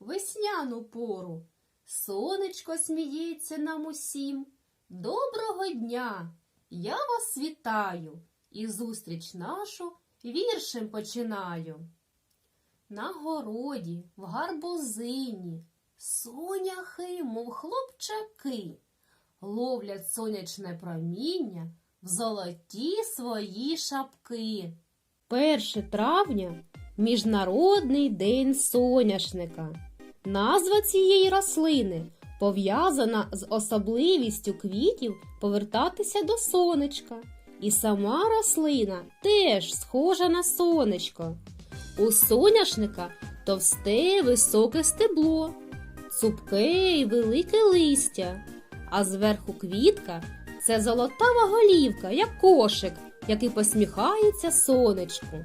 весняну пору. Сонечко сміється нам усім. Доброго дня! Я вас вітаю і зустріч нашу віршем починаю. На городі, в гарбузині, соняхи, мов хлопчаки, ловлять сонячне проміння в золоті свої шапки. 1 травня Міжнародний день соняшника. Назва цієї рослини пов'язана з особливістю квітів повертатися до сонечка. І сама рослина теж схожа на сонечко. У соняшника товсте високе стебло, цупке й велике листя, а зверху квітка це золотава голівка, як кошик, який посміхається сонечку.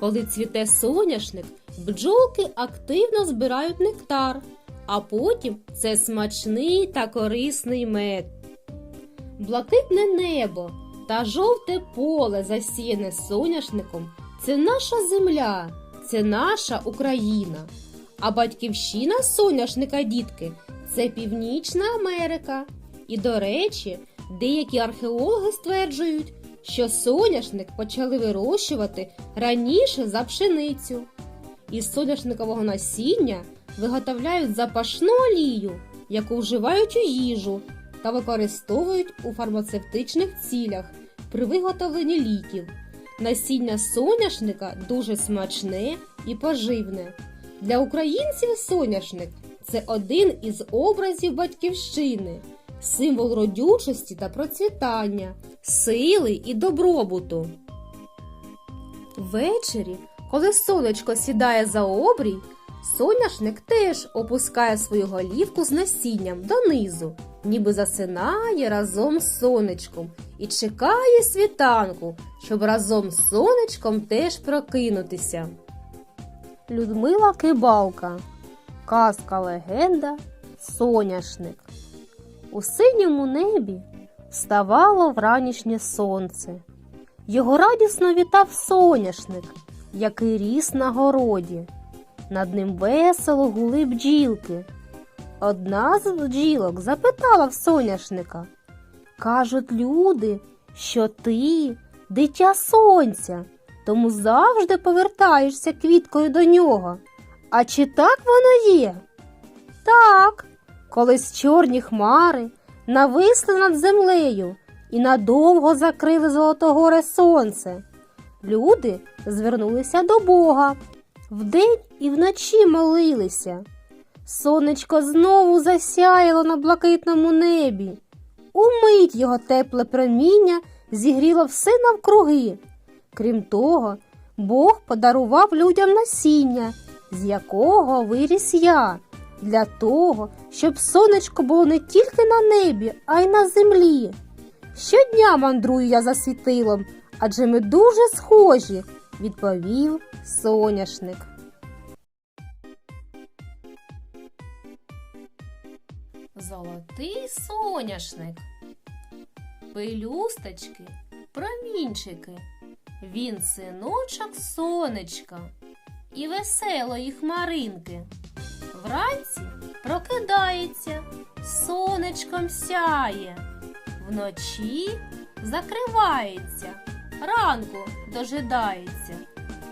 Коли цвіте соняшник, бджолки активно збирають нектар, а потім це смачний та корисний мед. Блакитне небо та жовте поле, засіяне соняшником, це наша земля, це наша Україна. А батьківщина соняшника дітки це Північна Америка. І, до речі, деякі археологи стверджують, що соняшник почали вирощувати раніше за пшеницю. Із соняшникового насіння виготовляють запашну олію, яку вживають у їжу та використовують у фармацевтичних цілях при виготовленні ліків. Насіння соняшника дуже смачне і поживне. Для українців соняшник це один із образів батьківщини, символ родючості та процвітання, сили і добробуту. Ввечері, коли сонечко сідає за обрій, соняшник теж опускає свою голівку з насінням донизу, ніби засинає разом з сонечком і чекає світанку, щоб разом з сонечком теж прокинутися. Людмила Кибалка. Казка легенда Соняшник. У синьому небі вставало вранішнє сонце. Його радісно вітав соняшник, який ріс на городі. Над ним весело гули бджілки. Одна з бджілок запитала в соняшника. Кажуть люди, що ти дитя сонця, тому завжди повертаєшся квіткою до нього. А чи так воно є? Так, колись чорні хмари нависли над землею і надовго закрили золотогоре сонце. Люди звернулися до Бога. Вдень і вночі молилися. Сонечко знову засяяло на блакитному небі. Умить його тепле проміння зігріло все навкруги. Крім того, Бог подарував людям насіння, з якого виріс я, для того, щоб сонечко було не тільки на небі, а й на землі. Щодня мандрую я за світилом, адже ми дуже схожі, відповів соняшник. Золотий соняшник. Пелюсточки, промінчики. Він синочок сонечка і веселої хмаринки. Вранці прокидається, сонечком сяє, вночі закривається, ранку дожидається.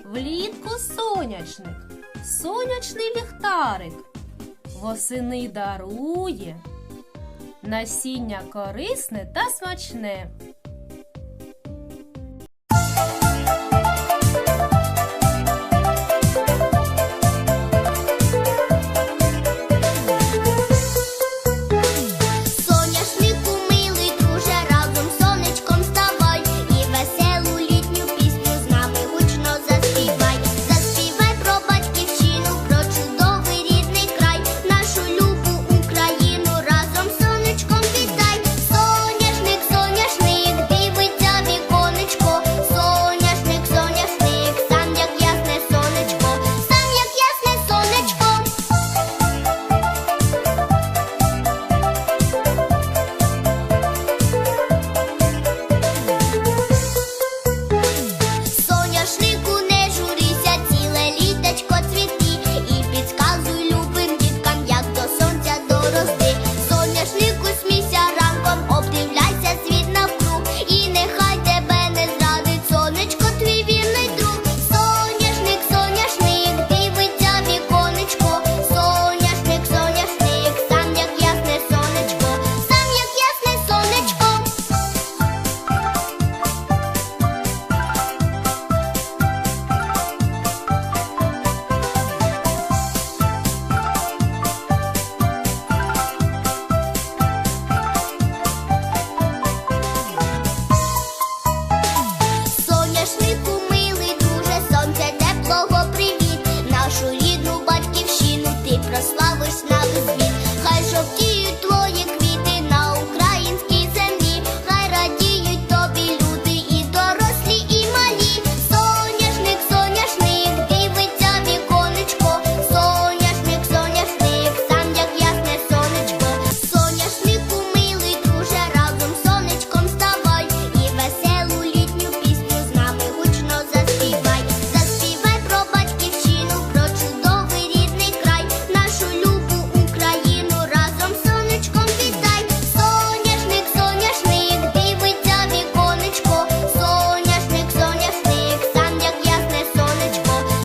Влітку сонячник, сонячний ліхтарик, восени дарує, насіння корисне та смачне,